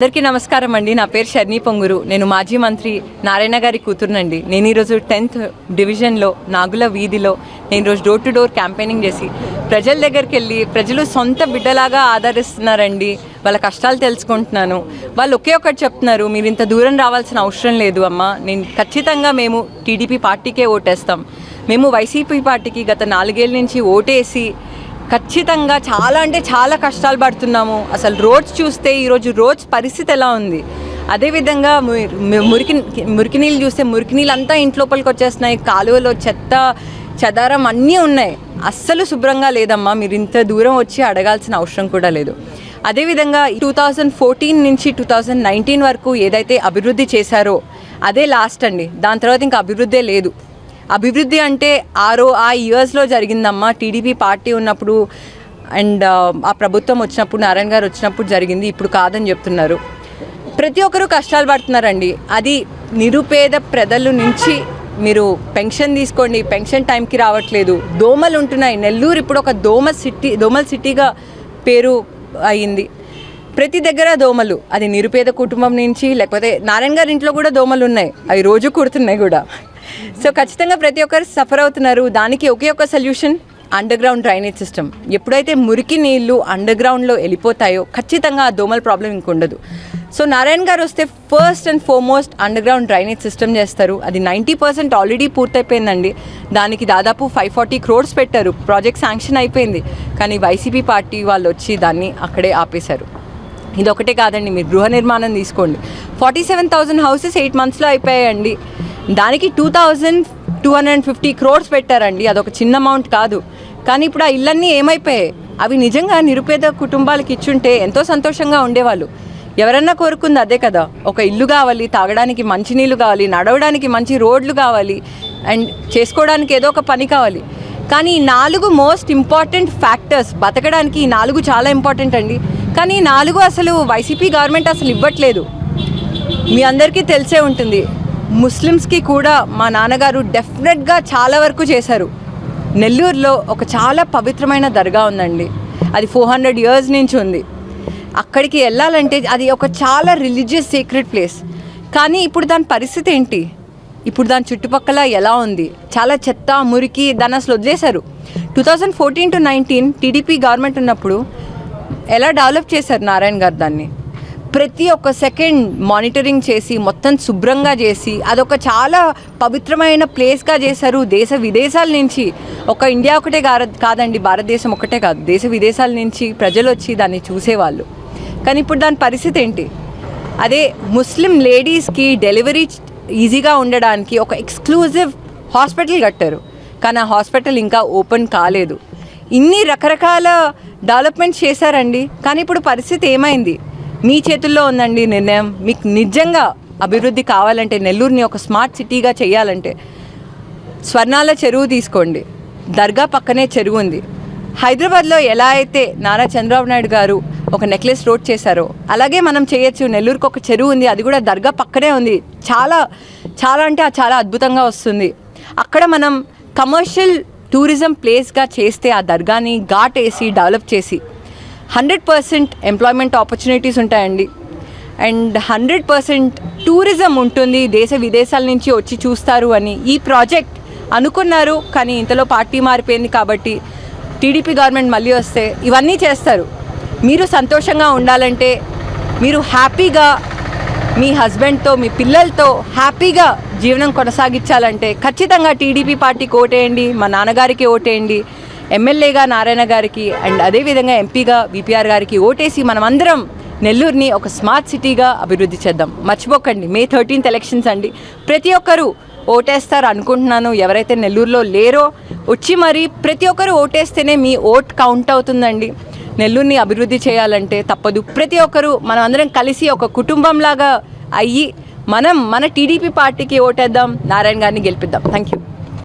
అందరికీ నమస్కారం అండి. నా పేరు షర్నీ పొంగురు. నేను మాజీ మంత్రి నారాయణ గారి కూతురునండి. నేను ఈరోజు టెన్త్ డివిజన్లో నాగుల వీధిలో నేను రోజు డోర్ టు డోర్ క్యాంపెయినింగ్ చేసి ప్రజల దగ్గరికి వెళ్ళి ప్రజలు సొంత బిడ్డలాగా ఆదరిస్తున్నారండి. వాళ్ళ కష్టాలు తెలుసుకుంటున్నాను. వాళ్ళు ఒకే ఒకటి చెప్తున్నారు మీరు ఇంత దూరం రావాల్సిన అవసరం లేదు అమ్మ. నేను ఖచ్చితంగా మేము టీడీపీ పార్టీకే ఓటేస్తాం. మేము వైసీపీ పార్టీకి గత నాలుగేళ్ళ నుంచి ఓటేసి ఖచ్చితంగా చాలా అంటే చాలా కష్టాలు పడుతున్నాము. అసలు రోడ్స్ చూస్తే ఈరోజు రోడ్స్ పరిస్థితి ఎలా ఉంది? అదేవిధంగా ము- మురికి మురికి నీళ్ళు చూస్తే మురికి నీళ్ళు అంతా ఇంట్లోపలికి వచ్చేస్తున్నాయి. కాలువలో చెత్త చెదారం అన్నీ ఉన్నాయి. అస్సలు శుభ్రంగా లేదమ్మా. మీరు ఇంత దూరం వచ్చి అడగాల్సిన అవసరం కూడా లేదు. అదేవిధంగా టూ థౌజండ్ ఫోర్టీన్ నుంచి టూ థౌజండ్ నైన్టీన్ వరకు ఏదైతే అభివృద్ధి చేశారో అదే లాస్ట్ అండి. దాని తర్వాత ఇంకా అభివృద్ధే లేదు. అభివృద్ధి అంటే ఆరో ఆ ఇయర్స్లో జరిగిందమ్మా. టీడీపీ పార్టీ ఉన్నప్పుడు అండ్ ఆ ప్రభుత్వం వచ్చినప్పుడు నారాయణ గారు వచ్చినప్పుడు జరిగింది. ఇప్పుడు కాదని చెప్తున్నారు. ప్రతి ఒక్కరూ కష్టాలు పడుతున్నారండి. అది నిరుపేద ప్రజల నుంచి మీరు పెన్షన్ తీసుకోండి. పెన్షన్ టైంకి రావట్లేదు. దోమలు ఉంటున్నాయి. నెల్లూరు ఇప్పుడు ఒక దోమ సిటీ దోమల సిటీగా పేరు అయింది. ప్రతి దగ్గర దోమలు. అది నిరుపేద కుటుంబం నుంచి లేకపోతే నారాయణ గారి ఇంట్లో కూడా దోమలు ఉన్నాయి. అవి రోజు కుడుతున్నాయి కూడా. సో ఖచ్చితంగా ప్రతి ఒక్కరు సఫర్ అవుతున్నారు. దానికి ఒకే ఒక solution under ground drainage system. ఎప్పుడైతే మురికి నీళ్ళు అండర్ గ్రౌండ్లో వెళ్ళిపోతాయో ఖచ్చితంగా ఆ దోమల ప్రాబ్లం ఇంకుండదు సో నారాయణ గారు వస్తే first and foremost under ground drainage system చేస్తారు. అది నైంటీ పర్సెంట్ ఆల్రెడీ పూర్తయిపోయిందండి. దానికి దాదాపు ఫైవ్ ఫార్టీ క్రోడ్స్ పెట్టారు. ప్రాజెక్ట్ శాంక్షన్ అయిపోయింది. కానీ వైసీపీ పార్టీ వాళ్ళు వచ్చి దాన్ని అక్కడే ఆపేశారు. ఇది ఒకటే కాదండి మీరు గృహ నిర్మాణం తీసుకోండి. Forty seven thousand houses eight మంత్స్లో అయిపోయాయండి. దానికి two thousand two hundred and fifty crores పెట్టారండి. అదొక చిన్న అమౌంట్ కాదు. కానీ ఇప్పుడు ఆ ఇళ్ళన్నీ ఏమైపోయాయి? అవి నిజంగా నిరుపేద కుటుంబాలకు ఇచ్చుంటే ఎంతో సంతోషంగా ఉండేవాళ్ళు. ఎవరన్నా కోరుకుంది అదే కదా. ఒక ఇల్లు కావాలి తాగడానికి మంచి నీళ్ళు కావాలి నడవడానికి మంచి రోడ్లు కావాలి అండ్ చేసుకోవడానికి ఏదో ఒక పని కావాలి. కానీ ఈ నాలుగు మోస్ట్ ఇంపార్టెంట్ ఫ్యాక్టర్స్ బతకడానికి ఈ నాలుగు చాలా ఇంపార్టెంట్ అండి. కానీ ఈ నాలుగు అసలు వైసీపీ గవర్నమెంట్ అసలు ఇవ్వట్లేదు. మీ అందరికీ తెలిసే ఉంటుంది. ముస్లిమ్స్కి కూడా మా నాన్నగారు డెఫినెట్గా చాలా వరకు చేశారు. నెల్లూరులో ఒక చాలా పవిత్రమైన దర్గా ఉందండి. అది ఫోర్ హండ్రెడ్ ఇయర్స్ నుంచి ఉంది. అక్కడికి వెళ్ళాలంటే అది ఒక చాలా రిలీజియస్ సీక్రెట్ ప్లేస్. కానీ ఇప్పుడు దాని పరిస్థితి ఏంటి? ఇప్పుడు దాని చుట్టుపక్కల ఎలా ఉంది? చాలా చెత్త మురికి దాన్ని అసలు వదిలేశారు. Two thousand fourteen to nineteen TDP government ఉన్నప్పుడు ఎలా డెవలప్ చేశారు నారాయణ గారు దాన్ని? ప్రతి ఒక్క సెకండ్ మానిటరింగ్ చేసి మొత్తం శుభ్రంగా చేసి అదొక చాలా పవిత్రమైన ప్లేస్గా చేశారు దేశ విదేశాల నుంచి. ఒక ఇండియా ఒకటే కాదండి భారతదేశం ఒకటే కాదు. దేశ విదేశాల నుంచి ప్రజలు వచ్చి దాన్ని చూసేవాళ్ళు. కానీ ఇప్పుడు దాని పరిస్థితి ఏంటి? అదే ముస్లిం లేడీస్కి డెలివరీ ఈజీగా ఉండడానికి ఒక ఎక్స్క్లూజివ్ హాస్పిటల్ కట్టారు. కానీ ఆ హాస్పిటల్ ఇంకా ఓపెన్ కాలేదు. ఇన్ని రకరకాల డెవలప్మెంట్స్ చేశారండి. కానీ ఇప్పుడు పరిస్థితి ఏమైంది? మీ చేతుల్లో ఉందండి నిర్ణయం. మీకు నిజంగా అభివృద్ధి కావాలంటే నెల్లూరుని ఒక స్మార్ట్ సిటీగా చేయాలంటే స్వర్ణాల చెరువు తీసుకోండి. దర్గా పక్కనే చెరువు ఉంది. హైదరాబాద్లో ఎలా అయితే నారా చంద్రబాబు నాయుడు గారు ఒక నెక్లెస్ రోడ్ చేశారో అలాగే మనం చేయొచ్చు. నెల్లూరుకు ఒక చెరువు ఉంది. అది కూడా దర్గా పక్కనే ఉంది. చాలా చాలా అంటే చాలా అద్భుతంగా వస్తుంది. అక్కడ మనం కమర్షియల్ టూరిజం ప్లేస్గా చేస్తే ఆ దర్గాని ఘాట్ వేసి డెవలప్ చేసి హండ్రెడ్ పర్సెంట్ ఎంప్లాయ్మెంట్ ఆపర్చునిటీస్ ఉంటాయండి. అండ్ హండ్రెడ్ పర్సెంట్ టూరిజం ఉంటుంది దేశ విదేశాల నుంచి వచ్చి చూస్తారు అని. ఈ ప్రాజెక్ట్ అనుకున్నారు కానీ ఇంతలో పార్టీ మారిపోయింది కాబట్టి టీడీపీ గవర్నమెంట్ మళ్ళీ వస్తే ఇవన్నీ చేస్తారు. మీరు సంతోషంగా ఉండాలంటే మీరు హ్యాపీగా మీ హస్బెండ్తో మీ పిల్లలతో హ్యాపీగా జీవనం కొనసాగించాలంటే ఖచ్చితంగా టీడీపీ పార్టీకి ఓటేయండి మా నాన్నగారికి ఓటేయండి. ఎమ్మెల్యేగా నారాయణ గారికి అండ్ అదేవిధంగా ఎంపీగా విపిఆర్ గారికి ఓటేసి మనమందరం నెల్లూరుని ఒక స్మార్ట్ సిటీగా అభివృద్ధి చేద్దాం. మర్చిపోకండి. మే థర్టీన్త్ ఎలక్షన్స్ అండి. ప్రతి ఒక్కరూ ఓటేస్తారు అనుకుంటున్నాను. ఎవరైతే నెల్లూరులో లేరో వచ్చి మరి ప్రతి ఒక్కరు ఓటేస్తేనే మీ ఓట్ కౌంట్ అవుతుందండి. నెల్లూరుని అభివృద్ధి చేయాలంటే తప్పదు. ప్రతి ఒక్కరూ మనం అందరం కలిసి ఒక కుటుంబంలాగా అయ్యి మనం మన టీడీపీ పార్టీకి ఓటేద్దాం. నారాయణ గారిని గెలిపిద్దాం. Thank you